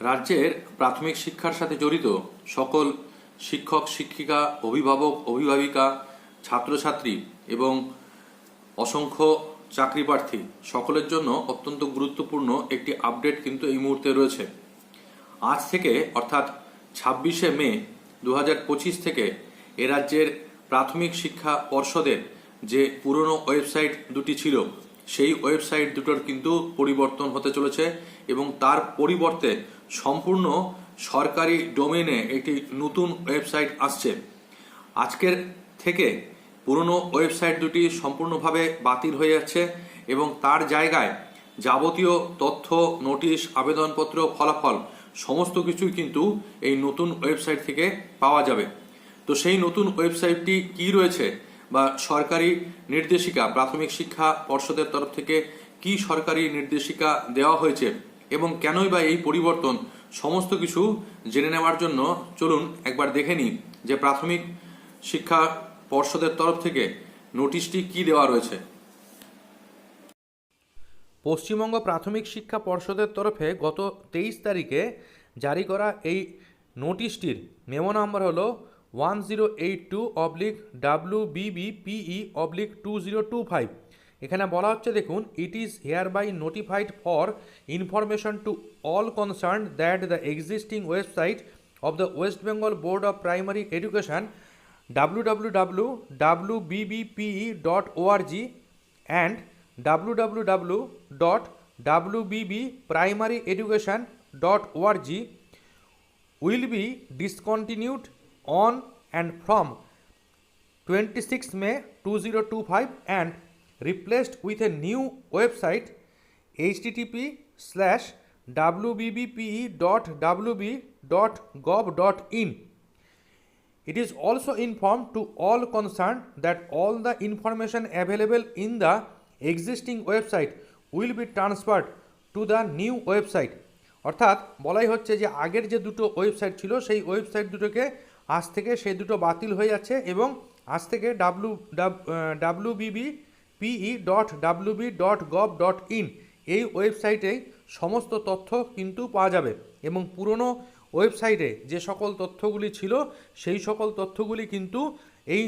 রাজ্যের প্রাথমিক শিক্ষার সাথে জড়িত সকল শিক্ষক, শিক্ষিকা, অভিভাবক, অভিভাবিকা, ছাত্রছাত্রী এবং অসংখ্য চাকরি প্রার্থী সকলের জন্য অত্যন্ত গুরুত্বপূর্ণ একটি আপডেট কিন্তু এই মুহূর্তে রয়েছে। আজ থেকে অর্থাৎ ছাব্বিশে মে দু হাজার পঁচিশ থেকে এ রাজ্যের প্রাথমিক শিক্ষা পর্ষদের যে পুরনো ওয়েবসাইট দুটি ছিল, সেই ওয়েবসাইট দুটোর কিন্তু পরিবর্তন হতে চলেছে এবং তার পরিবর্তে সম্পূর্ণ সরকারি ডোমেনে একটি নতুন ওয়েবসাইট আসছে। আজকের থেকে পুরনো ওয়েবসাইট দুটি সম্পূর্ণভাবে বাতিল হয়ে যাচ্ছে এবং তার জায়গায় যাবতীয় তথ্য, নোটিশ, আবেদনপত্র, ফলাফল সমস্ত কিছুই কিন্তু এই নতুন ওয়েবসাইট থেকে পাওয়া যাবে। তো সেই নতুন ওয়েবসাইটটি কি রয়েছে বা সরকারি নির্দেশিকা, প্রাথমিক শিক্ষা পর্ষদের তরফ থেকে কি সরকারি নির্দেশিকা দেওয়া হয়েছে এবং কেনই বা এই পরিবর্তন? সমস্ত কিছু জেনে নেওয়ার জন্য চলুন একবার দেখে নিই যে প্রাথমিক শিক্ষা পর্ষদের তরফ থেকে নোটিশটি কি দেওয়া রয়েছে। পশ্চিমবঙ্গ প্রাথমিক শিক্ষা পর্ষদের তরফে গত তেইশ তারিখে জারি করা এই নোটিশটির মেমো নাম্বার হলো one zero eight two oblique W B B P E oblique two zero two five. এখানে বলা হচ্ছে, দেখুন it is hereby notified for information to all concern that the existing website of the West Bengal board of primary education www.wbbpe.org and www.wbbprimaryeducation.org will be discontinued on and from 26 May 2025 and replaced with a new website http slash wbbpe.wb.gov.in It is also informed to all concerned that all the information available in the existing website will be transferred to the new website অর্থাৎ বলাই হচ্ছে যে আগের যে দুটো website ছিল সেই website দুটোকে আজ থেকে সেই দুটো বাতিল হয়ে যাচ্ছে এবং আজ থেকে W W B B P E dot W B dot gov dot in এই ওয়েবসাইটে সমস্ত তথ্য কিন্তু পাওয়া যাবে এবং পুরনো ওয়েবসাইটে যে সকল তথ্যগুলি ছিল, সেই সকল তথ্যগুলি কিন্তু এই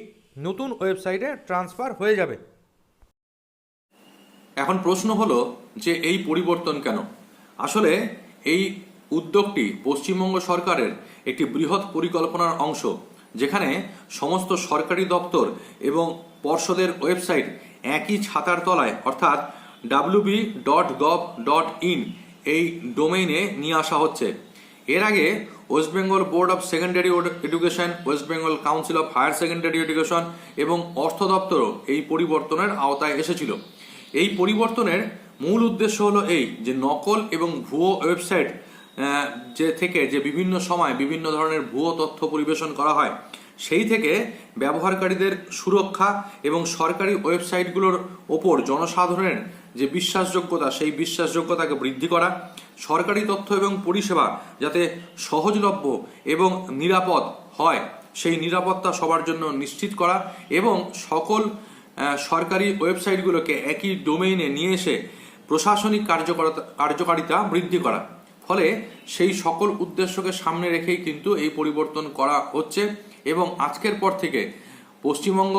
নতুন ওয়েবসাইটে ট্রান্সফার হয়ে যাবে। এখন প্রশ্ন হলো যে এই পরিবর্তন কেন? আসলে এই উদ্যোগটি পশ্চিমবঙ্গ সরকারের একটি বৃহৎ পরিকল্পনার অংশ, যেখানে সমস্ত সরকারি দপ্তর এবং পর্ষদের ওয়েবসাইট একই ছাতার তলায়, অর্থাৎ WB dot gov dot in এই ডোমেইনে নিয়ে আসা হচ্ছে। এর আগে West Bengal board of secondary education West Bengal council of higher secondary education এবং অর্থ দপ্তরও এই পরিবর্তনের আওতায় এসেছিল। এই পরিবর্তনের মূল উদ্দেশ্য হলো এই যে নকল এবং ভুয়ো ওয়েবসাইট যে থেকে যে বিভিন্ন সময় বিভিন্ন ধরনের ভুয়ো তথ্য পরিবেশন করা হয় সেই থেকে ব্যবহারকারীদের সুরক্ষা এবং সরকারি ওয়েবসাইটগুলোর ওপর জনসাধারণের যে বিশ্বাসযোগ্যতা, সেই বিশ্বাসযোগ্যতাকে বৃদ্ধি করা, সরকারি তথ্য এবং পরিষেবা যাতে সহজলভ্য এবং নিরাপদ হয়, সেই নিরাপত্তা সবার জন্য নিশ্চিত করা এবং সকল সরকারি ওয়েবসাইটগুলোকে একই ডোমেইনে নিয়ে এসে প্রশাসনিক কার্যকরতা, কার্যকারিতা বৃদ্ধি করা। ফলে সেই সকল উদ্দেশ্যকে সামনে রেখেই কিন্তু এই পরিবর্তন করা হচ্ছে। এবং আজকের পর থেকে পশ্চিমবঙ্গ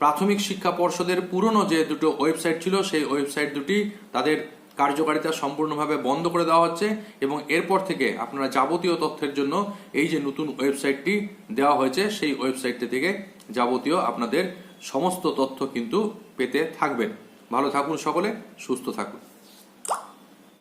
প্রাথমিক শিক্ষা পর্ষদের পুরনো যে দুটো ওয়েবসাইট ছিল, সেই ওয়েবসাইট দুটি তাদের কার্যকারিতা সম্পূর্ণভাবে বন্ধ করে দেওয়া হচ্ছে এবং এরপর থেকে আপনারা যাবতীয় তথ্যের জন্য এই যে নতুন ওয়েবসাইটটি দেওয়া হয়েছে, সেই ওয়েবসাইটটি থেকে যাবতীয় আপনাদের সমস্ত তথ্য কিন্তু পেতে থাকবেন। ভালো থাকুন সকলে, সুস্থ থাকুন।